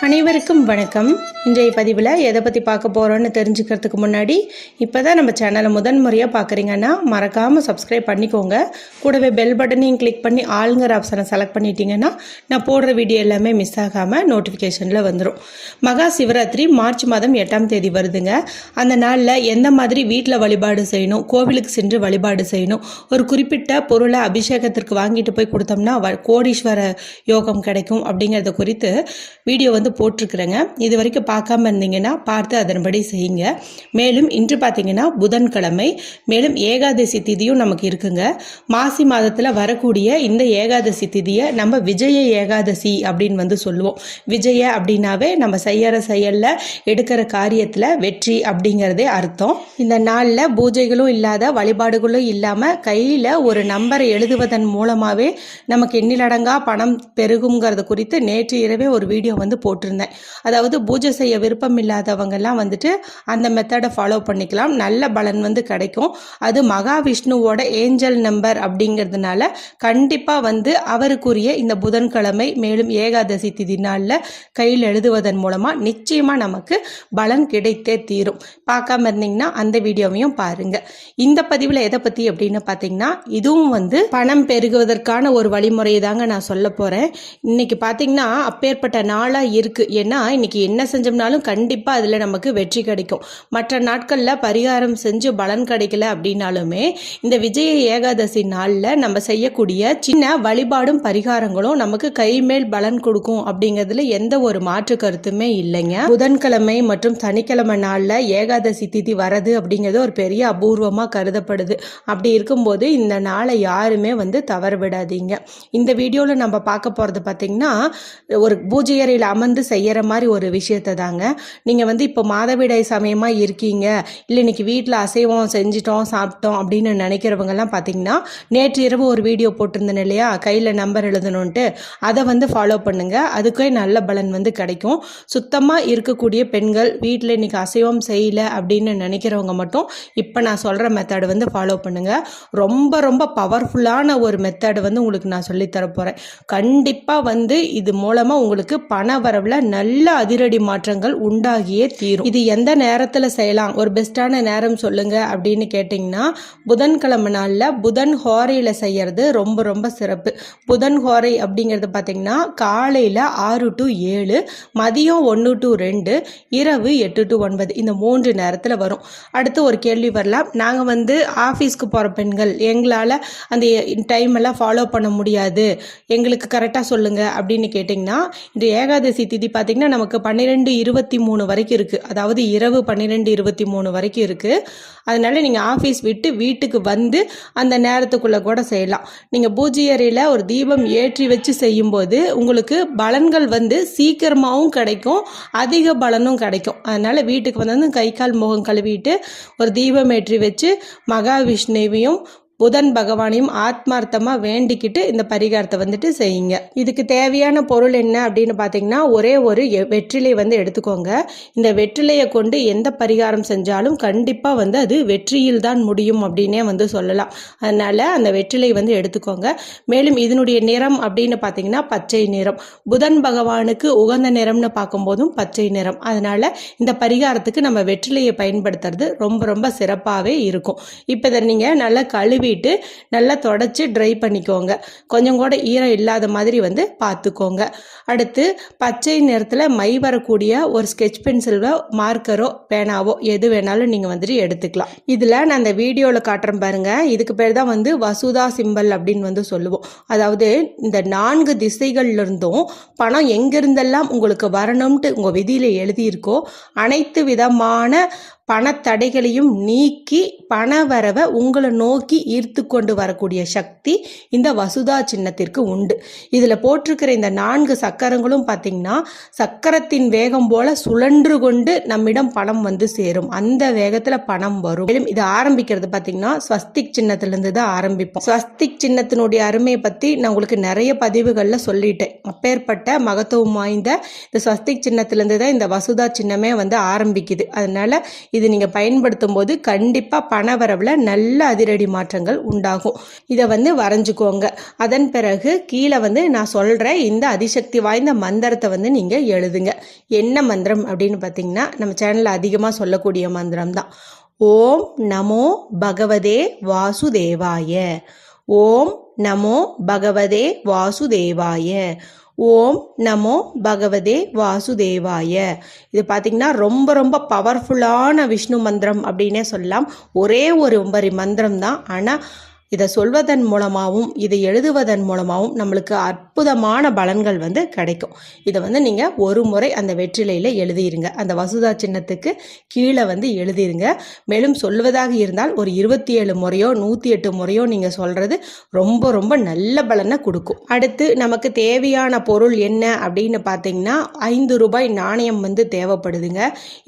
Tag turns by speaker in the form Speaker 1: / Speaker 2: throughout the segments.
Speaker 1: அனைவருக்கும் வணக்கம். இன்றைய பதிவில் எதை பற்றி பார்க்க போகிறோன்னு தெரிஞ்சுக்கிறதுக்கு முன்னாடி இப்போ தான் நம்ம சேனலை முதன் முறையாக பார்க்குறீங்கன்னா மறக்காமல் சப்ஸ்கிரைப் பண்ணிக்கோங்க. கூடவே பெல் பட்டனையும் கிளிக் பண்ணி ஆளுங்கிற ஆப்ஷனை செலக்ட் பண்ணிட்டீங்கன்னா நான் போடுற வீடியோ எல்லாமே மிஸ் ஆகாமல் நோட்டிஃபிகேஷனில் வந்துடும் மகா சிவராத்திரி மார்ச் மாதம் எட்டாம் தேதி வருதுங்க. அந்த நாளில் எந்த மாதிரி வீட்டில் வழிபாடு செய்யணும் கோவிலுக்கு சென்று வழிபாடு செய்யணும் ஒரு குறிப்பிட்ட பொருளை அபிஷேகத்திற்கு வாங்கிட்டு போய் கொடுத்தோம்னா வ- கோடீஸ்வர யோகம் கிடைக்கும் அப்படிங்கிறத குறித்து வீடியோ வந்து போட்டிருக்கிறேங்க. இது வரைக்கும் பார்க்காம இருந்தீங்கன்னா பார்த்து அதன்படி செய்யுங்க. மேலும் இன்று பார்த்தீங்கன்னா புதன்கிழமை மேலும் ஏகாதசி திதியும் நமக்கு இருக்குங்க. மாசி மாதத்தில் வரக்கூடிய இந்த ஏகாதசி திதியை நம்ம விஜய ஏகாதசி அப்படின்னு வந்து சொல்லுவோம். விஜய அப்படின்னாவே நம்ம செய்யற செயலில் எடுக்கிற காரியத்தில் வெற்றி அப்படிங்கிறதே அர்த்தம். இந்த நாளில் பூஜைகளும் இல்லாத வழிபாடுகளும் இல்லாமல் கையில் ஒரு நம்பரை எழுதுவதன் மூலமாகவே நமக்கு எண்ணிலடங்கா பணம் பெருகுங்கிறது குறித்து நேற்று இரவே ஒரு வீடியோ வந்து போட்டு போட்டிருந்தேன். அதாவது பூஜை செய்ய விருப்பம் இல்லாதவங்கெல்லாம் வந்துட்டு அந்த மெத்தடை ஃபாலோ பண்ணிக்கலாம். நல்ல பலன் வந்து கிடைக்கும். அது மகாவிஷ்ணுவோட ஏஞ்சல் நம்பர் அப்படிங்கிறதுனால கண்டிப்பாக வந்து அவருக்குரிய இந்த புதன்கிழமை மேலும் ஏகாதசி திதி நாளில் கையில் எழுதுவதன் மூலமாக நிச்சயமாக நமக்கு பலன் கிடைத்தே தீரும். பார்க்காம இருந்தீங்கன்னா அந்த வீடியோவையும் பாருங்க. இந்த பதிவில் எதை பற்றி அப்படின்னு பார்த்தீங்கன்னா இதுவும் வந்து பணம் பெருகுவதற்கான ஒரு வழிமுறையை தாங்க நான் சொல்ல போகிறேன் இன்னைக்கு பார்த்தீங்கன்னா அப்பேற்பட்ட நாளாக இருக்குது ஏன்னா இன்னைக்கு என்ன செஞ்சோம்னாலும் கண்டிப்பாக அதில் நமக்கு வெற்றி கிடைக்கும். மற்ற நாட்களில் பரிகாரம் செஞ்சு பலன் கிடைக்கல அப்படின்னாலுமே இந்த விஜய ஏகாதசி நாளில் நம்ம செய்யக்கூடிய சின்ன வழிபாடும் பரிகாரங்களும் நமக்கு கைமேல் பலன் கொடுக்கும் அப்படிங்கிறதுல எந்த ஒரு மாற்று கருத்துமே இல்லைங்க. புதன்கிழமை மற்றும் சனிக்கிழமை நாளில் ஏகாதசி திதி வரது அப்படிங்கிறது ஒரு பெரிய அபூர்வமாக கருதப்படுது. அப்படி இருக்கும்போது இந்த நாளை யாருமே வந்து தவறு விடாதீங்க. இந்த வீடியோவில் நம்ம பார்க்க போகிறது பார்த்தீங்கன்னா ஒரு பூஜையறையில் அறையில் அமர்ந்து செய்யற மாதிரி ஒரு விஷயத்தை தாங்க. நீங்கள் வந்து இப்போ மாதவிடாய் சமயமாக இருக்கீங்க. இல்லை இன்னைக்கு வீட்டில் அசைவம் செஞ்சிட்டோம் சாப்பிட்டோம் அப்படின்னு நினைக்கிறவங்கலாம் பார்த்தீங்கன்னா நேற்று இரவு ஒரு வீடியோ போட்டிருந்தேன் இல்லையா? கையில் நம்பர் எழுதணுன்ட்டு அதை வந்து ஃபாலோ பண்ணுங்க. அதுக்கே நல்ல பலன் வந்து கிடைக்கும். சுத்தமாக இருக்கக்கூடிய பெண்கள் வீட்டில் இன்னைக்கு அசைவம் செய்யல அப்படின்னு நினைக்கிறவங்க மட்டும் இப்போ நான் சொல்கிற மெத்தடு வந்து ஃபாலோ பண்ணுங்க. ரொம்ப ரொம்ப பவர்ஃபுல்லான ஒரு மெத்தடு வந்து உங்களுக்கு நான் சொல்லித்தர போகிறேன் கண்டிப்பாக வந்து இது மூலமாக உங்களுக்கு பண அளவில் நல்ல அதிரடி மாற்றங்கள் உண்டாகியே தீரும். இது எந்த நேரத்தில் செய்யலாம்? ஒரு பெஸ்ட்டான நேரம் சொல்லுங்க அப்படின்னு கேட்டிங்கன்னா புதன்கிழமை நாளில் புதன் ஹோரையில் செய்யறது ரொம்ப ரொம்ப சிறப்பு. புதன் ஹோரை அப்படிங்கிறது பார்த்தீங்கன்னா காலையில் ஆறு டு ஏழு மதியம் ஒன்று டு ரெண்டு இரவு எட்டு டு ஒன்பது இந்த மூன்று நேரத்தில் வரும். அடுத்து ஒரு கேள்வி வரலாம். நாங்கள் வந்து ஆஃபீஸ்க்கு போகிற பெண்கள் எங்களால் அந்த டைம் எல்லாம் ஃபாலோ பண்ண முடியாது. எங்களுக்கு கரெக்டாக சொல்லுங்கள் அப்படின்னு கேட்டிங்கன்னா இந்த ஏகாதசி திதி பார்த்திங்கன்னா நமக்கு பன்னிரெண்டு இருபத்தி மூணு வரைக்கும் இருக்குது அதாவது இரவு பன்னிரெண்டு இருபத்தி மூணு வரைக்கும் இருக்குது அதனால் நீங்கள் ஆஃபீஸ் விட்டு வீட்டுக்கு வந்து அந்த நேரத்துக்குள்ளே கூட செய்யலாம். நீங்கள் பூஜை அறையில் ஒரு தீபம் ஏற்றி வச்சு செய்யும்போது உங்களுக்கு பலன்கள் வந்து சீக்கிரமாகவும் கிடைக்கும் அதிக பலனும் கிடைக்கும். அதனால் வீட்டுக்கு வந்து கை கால் முகம் கழுவிட்டு ஒரு தீபம் ஏற்றி வச்சு மகாவிஷ்ணுவையும் புதன் பகவானையும் ஆத்மார்த்தமாக வேண்டிக்கிட்டு இந்த பரிகாரத்தை வந்துட்டு செய்யுங்க. இதுக்கு தேவையான பொருள் என்ன அப்படின்னு பார்த்தீங்கன்னா ஒரே ஒரு எ- வெற்றிலை வந்து எடுத்துக்கோங்க. இந்த வெற்றிலையை கொண்டு எந்த பரிகாரம் செஞ்சாலும் கண்டிப்பாக வந்து அது வெற்றியில் தான் முடியும் அப்படின்னே வந்து சொல்லலாம். அதனால் அந்த வெற்றிலை வந்து எடுத்துக்கோங்க. மேலும் இதனுடைய நிறம் அப்படின்னு பார்த்தீங்கன்னா பச்சை நிறம். புதன் பகவானுக்கு உகந்த நிறம்னு பார்க்கும்போதும் பச்சை நிறம். அதனால் இந்த பரிகாரத்துக்கு நம்ம வெற்றிலையை பயன்படுத்துறது ரொம்ப ரொம்ப சிறப்பாகவே இருக்கும். இப்போ இதை நீங்கள் நல்லா கழுவி கழுவிட்டு நல்லா தொடச்சி ட்ரை பண்ணிக்கோங்க. கொஞ்சம் கூட ஈரம் இல்லாத மாதிரி வந்து பார்த்துக்கோங்க அடுத்து பச்சை நிறத்தில் மை வரக்கூடிய ஒரு ஸ்கெட்ச் பென்சிலோ மார்க்கரோ பேனாவோ எது வேணாலும் நீங்கள் வந்துட்டு எடுத்துக்கலாம். இதில் நான் அந்த வீடியோவில் காட்டுறேன் பாருங்கள் இதுக்கு பேர் தான் வந்து வசுதா சிம்பல் அப்படின்னு வந்து சொல்லுவோம். அதாவது இந்த நான்கு திசைகள்லேருந்தும் பணம் எங்கிருந்தெல்லாம் உங்களுக்கு வரணும்ட்டு உங்கள் விதியில் எழுதியிருக்கோ அனைத்து விதமான பணத்தடைகளையும் நீக்கி பண வரவை உங்களை நோக்கி ஈர்த்து கொண்டு வரக்கூடிய சக்தி இந்த வசுதா சின்னத்திற்கு உண்டு. இதில் போட்டிருக்கிற இந்த நான்கு சக்கரங்களும் பார்த்திங்கன்னா சக்கரத்தின் வேகம் போல சுழன்று கொண்டு நம்மிடம் பணம் வந்து சேரும். அந்த வேகத்தில் பணம் வரும். மேலும் இது ஆரம்பிக்கிறது பார்த்தீங்கன்னா ஸ்வஸ்திக் சின்னத்திலிருந்து தான் ஆரம்பிப்போம். ஸ்வஸ்திக் சின்னத்தினுடைய அருமையை பற்றி நான் உங்களுக்கு நிறைய பதிவுகளில் சொல்லிட்டேன். அப்பேற்பட்ட மகத்துவம் வாய்ந்த இந்த ஸ்வஸ்திக் சின்னத்திலிருந்து தான் இந்த வசுதா சின்னமே வந்து ஆரம்பிக்குது. அதனால் இது நீங்கள் பயன்படுத்தும் போது கண்டிப்பாக பணவரவில் நல்ல அதிரடி மாற்றங்கள் உண்டாகும். இதை வந்து வரைஞ்சிக்கோங்க. அதன் பிறகு கீழே வந்து நான் சொல்கிற இந்த அதிசக்தி வாய்ந்த மந்திரத்தை வந்து நீங்கள் எழுதுங்க. என்ன மந்திரம் அப்படின்னு பார்த்தீங்கன்னா நம்ம சேனலில் அதிகமாக சொல்லக்கூடிய மந்திரம் தான். ஓம் நமோ பகவதே வாசுதேவாய. ஓம் நமோ பகவதே வாசுதேவாய. ஓம் நமோ பகவதே வாசுதேவாய. இது பார்த்திங்கன்னா ரொம்ப ரொம்ப பவர்ஃபுல்லான விஷ்ணு மந்திரம் அப்படின்னே சொல்லலாம். ஒரே ஒரு வரி மந்திரம் தான் ஆனால் இதை சொல்வதன் மூலமாகவும் இதை எழுதுவதன் மூலமாகவும் நம்மளுக்கு அற்புதமான பலன்கள் வந்து கிடைக்கும். இதை வந்து நீங்கள் ஒரு முறை அந்த வெற்றிலையில் எழுதிருங்க. அந்த வசுதா சின்னத்துக்கு கீழே வந்து எழுதிருங்க. மேலும் சொல்வதாக இருந்தால் ஒரு இருபத்தி ஏழு முறையோ நூற்றி எட்டு முறையோ நீங்கள் சொல்கிறது ரொம்ப ரொம்ப நல்ல பலனை கொடுக்கும். அடுத்து நமக்கு தேவையான பொருள் என்ன அப்படின்னு பார்த்தீங்கன்னா ஐந்து ரூபாய் நாணயம் வந்து தேவைப்படுதுங்க.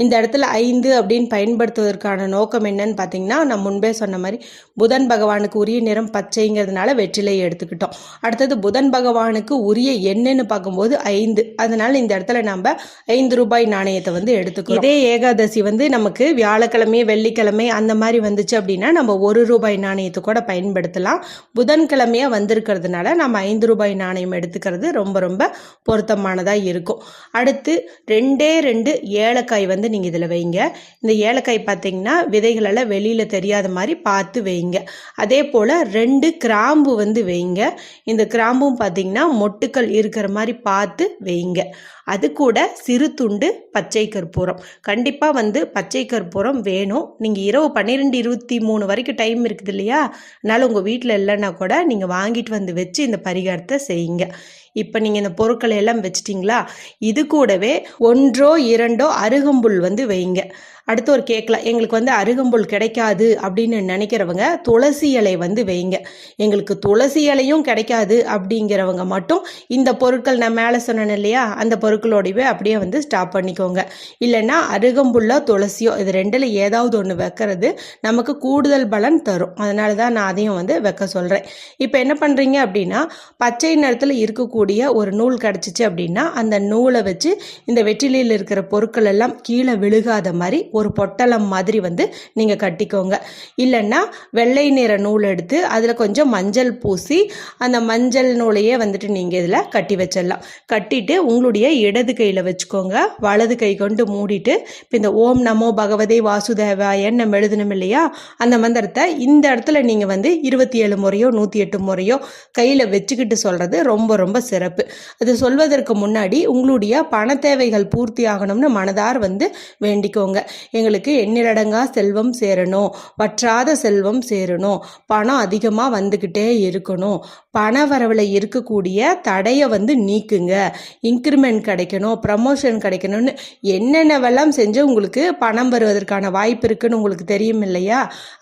Speaker 1: இந்த இடத்துல ஐந்து அப்படின்னு பயன்படுத்துவதற்கான நோக்கம் என்னன்னு பார்த்தீங்கன்னா நான் முன்பே சொன்ன மாதிரி புதன் பகவானுக்கு உரிய நிறம் பச்சைங்கிறதுனால வெற்றிலையை எடுத்துக்கிட்டோம். அடுத்தது புதன் பகவானுக்கு உரிய எண்ணுன்னு பார்க்கும்போது ஐந்து. அதனால இந்த இடத்துல நம்ம ஐந்து ரூபாய் நாணயத்தை வந்து எடுத்துக்கிறோம். இதே ஏகாதசி வந்து நமக்கு வியாழக்கிழமை வெள்ளிக்கிழமை அந்த மாதிரி வந்துச்சு அப்படின்னா நம்ம ஒரு ரூபாய் நாணயத்தை கூட பயன்படுத்தலாம். புதன்கிழமையா வந்திருக்கிறதுனால நம்ம ஐந்து ரூபாய் நாணயம் எடுத்துக்கிறது ரொம்ப ரொம்ப பொருத்தமானதாக இருக்கும். அடுத்து ரெண்டே ரெண்டு ஏலக்காய் வந்து நீங்கள் இதில் வைங்க. இந்த ஏலக்காய் பார்த்தீங்கன்னா விதைகளெல்லாம் வெளியில் தெரியாத மாதிரி பார்த்து வைங்க. அதே போல் போல் ரெண்டு கிராம்பு வந்து வைங்க. இந்த கிராம்பும் பார்த்தீங்கன்னா மொட்டுக்கள் இருக்கிற மாதிரி பார்த்து வைங்க. அது கூட சிறு துண்டு பச்சை கற்பூரம். கண்டிப்பாக வந்து பச்சை கற்பூரம் வேணும். நீங்கள் இரவு பன்னிரெண்டு இருபத்தி மூணு வரைக்கும் டைம் இருக்குது இல்லையா? அதனால் உங்கள் வீட்டில் இல்லைன்னா கூட நீங்கள் வாங்கிட்டு வந்து வச்சு இந்த பரிகாரத்தை செய்யுங்க. இப்போ நீங்கள் இந்த பொருட்களை எல்லாம் வச்சிட்டிங்களா? இது கூடவே ஒன்றோ இரண்டோ அருகம்புல் வந்து வைங்க. அடுத்து ஒரு கேட்கலாம் எங்களுக்கு வந்து அருகம்புல் கிடைக்காது அப்படின்னு நினைக்கிறவங்க துளசி இலை வந்து வைங்க. எங்களுக்கு துளசி இலையும் கிடைக்காது அப்படிங்கிறவங்க மட்டும் இந்த பொருட்கள் நான் மேலே சொன்னேன் இல்லையா? அந்த பொருட்களோடவே அப்படியே வந்து ஸ்டாப் பண்ணிக்கோங்க. இல்லைன்னா அருகம்புல்லோ துளசியோ இது ரெண்டில் ஏதாவது ஒன்று வைக்கிறது நமக்கு கூடுதல் பலன் தரும். அதனால தான் நான் அதையும் வந்து வைக்க சொல்கிறேன் இப்போ என்ன பண்ணுறீங்க அப்படின்னா பச்சை நிறத்தில் இருக்கக்கூடிய ஒரு நூல் கிடச்சிச்சு அப்படின்னா அந்த நூலை வச்சு இந்த வெற்றிலையில் இருக்கிற பொருட்கள் எல்லாம் கீழே விழுகாத மாதிரி ஒரு பொட்டலம் மாதிரி வந்து நீங்கள் கட்டிக்கோங்க. இல்லைன்னா வெள்ளை நிற நூல் எடுத்து அதில் கொஞ்சம் மஞ்சள் பூசி அந்த மஞ்சள் நூலையே வந்துட்டு நீங்கள் இதில் கட்டி வச்சிடலாம். கட்டிட்டு உங்களுடைய இடது கையில் வச்சுக்கோங்க. வலது கை கொண்டு மூடிட்டு இப்போ இந்த ஓம் நமோ பகவதே வாசுதேவாயன்னு நம்ம எழுதணும் இல்லையா? அந்த மந்திரத்தை இந்த இடத்துல நீங்கள் வந்து இருபத்தி ஏழு முறையோ நூற்றி எட்டு முறையோ கையில் வச்சுக்கிட்டு சொல்கிறது ரொம்ப ரொம்ப சிறப்பு. அது சொல்வதற்கு முன்னாடி உங்களுடைய பண தேவைகள் பூர்த்தி ஆகணும்னு மனதார் வந்து வேண்டிக்கோங்க. எங்களுக்கு எண்ணிலடங்கா செல்வம் சேரணும். வற்றாத செல்வம் சேரணும். பணம் அதிகமாக வந்துக்கிட்டே இருக்கணும். பண வரவில் இருக்கக்கூடிய தடையை வந்து நீக்குங்க. இன்க்ரிமெண்ட் கிடைக்கணும் ப்ரமோஷன் கிடைக்கணும்னு என்னென்னவெல்லாம் செஞ்சு உங்களுக்கு பணம் வருவதற்கான வாய்ப்பு இருக்குன்னு உங்களுக்கு தெரியும் இல்லையா?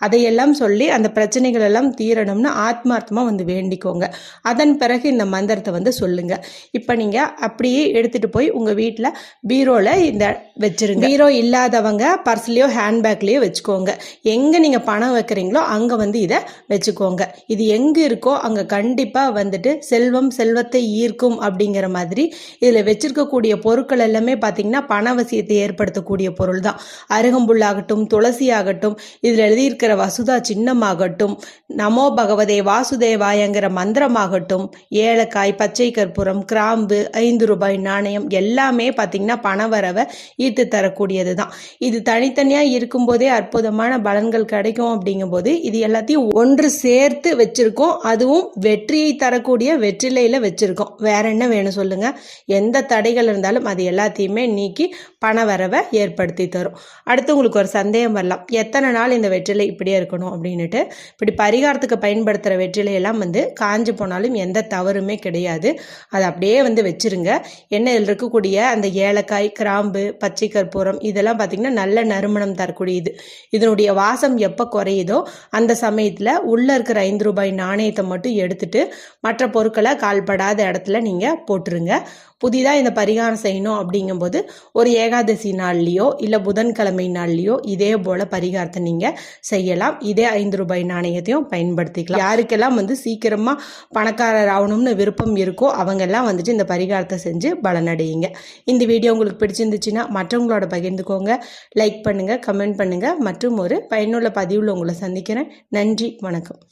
Speaker 1: அதையெல்லாம் சொல்லி அந்த பிரச்சனைகள் எல்லாம் தீரணும்னு ஆத்மார்த்தமாக வந்து வேண்டிக்கோங்க. அதன் பிறகு இந்த மந்திரத்தை வந்து சொல்லுங்க. இப்போ நீங்கள் அப்படியே எடுத்துகிட்டு போய் உங்கள் வீட்டில் பீரோவில் இந்த வச்சிருங்க. பீரோ இல்லாதவங்க பர்ஸ்லேயோ ஹேண்ட்பேக்லேயோ வச்சுக்கோங்க. எங்கே நீங்கள் பணம் வைக்கிறீங்களோ அங்கே வந்து இதை வச்சுக்கோங்க. இது எங்கே இருக்கோ அங்கே கண்டிப்பாக வந்துட்டு செல்வம் செல்வத்தை ஈர்க்கும் அப்படிங்கிற மாதிரி இதில் வச்சிருக்கக்கூடிய பொருட்கள் எல்லாமே பார்த்தீங்கன்னா பணவசியத்தை ஏற்படுத்தக்கூடிய பொருள் தான் அருகம்புல்லாகட்டும் துளசி ஆகட்டும் இதில் எழுதியிருக்கிற வசுதா சின்னமாகட்டும் நமோ பகவதே வாசுதேவாயங்கிற மந்திரமாகட்டும் ஏலக்காய் பச்சை கற்பூரம் கிராம்பு ஐந்து ரூபாய் நாணயம் எல்லாமே பார்த்தீங்கன்னா பணவரவை ஈர்த்து தரக்கூடியது தான் இது தனித்தனியாக இருக்கும்போதே அற்புதமான பலன்கள் கிடைக்கும் அப்படிங்கும்போது இது எல்லாத்தையும் ஒன்று சேர்த்து வச்சுருக்கோம். அதுவும் வெற்றியை தரக்கூடிய வெற்றிலையில் வச்சுருக்கோம். வேற என்ன வேணும் சொல்லுங்கள் எந்த தடைகள் இருந்தாலும் அது எல்லாத்தையுமே நீக்கி பண வரவை ஏற்படுத்தி தரும். அடுத்து உங்களுக்கு ஒரு சந்தேகம் வரலாம். எத்தனை நாள் இந்த வெற்றிலை இப்படியே இருக்கணும் அப்படின்னுட்டு. இப்படி பரிகாரத்துக்கு பயன்படுத்துகிற வெற்றிலையெல்லாம் வந்து காஞ்சு போனாலும் எந்த தவறுமே கிடையாது. அதை அப்படியே வந்து வச்சுருங்க. என்ன இதில் இருக்கக்கூடிய அந்த ஏலக்காய் கிராம்பு பச்சை கற்பூரம் இதெல்லாம் பார்த்திங்கன்னா நல்ல நறுமணம் தரக்கூடியது. இதனுடைய வாசம் எப்போ குறையுதோ அந்த சமயத்தில் உள்ளே இருக்கிற ஐந்து ரூபாய் நாணயத்தை மட்டும் எடுத்துட்டு வச்சுட்டு மற்ற பொருட்களை கால்படாத இடத்துல நீங்கள் போட்டுருங்க. புதிதாக இந்த பரிகாரம் செய்யணும் அப்படிங்கும்போது ஒரு ஏகாதசி நாள்லேயோ இல்லை புதன்கிழமை நாள்லேயோ இதே போல் பரிகாரத்தை நீங்கள் செய்யலாம். இதே ஐந்து ரூபாய் நாணயத்தையும் பயன்படுத்திக்கலாம். யாருக்கெல்லாம் வந்து சீக்கிரமாக பணக்காரர் ஆகணும்னு விருப்பம் இருக்கோ அவங்கெல்லாம் வந்துட்டு இந்த பரிகாரத்தை செஞ்சு பலனடையுங்க. இந்த வீடியோ உங்களுக்கு பிடிச்சிருந்துச்சுன்னா மற்றவங்களோட பகிர்ந்துக்கோங்க. லைக் பண்ணுங்கள் கமெண்ட் பண்ணுங்கள் மற்றும் ஒரு பயனுள்ள பதிவில் உங்களை சந்திக்கிறேன். நன்றி வணக்கம்.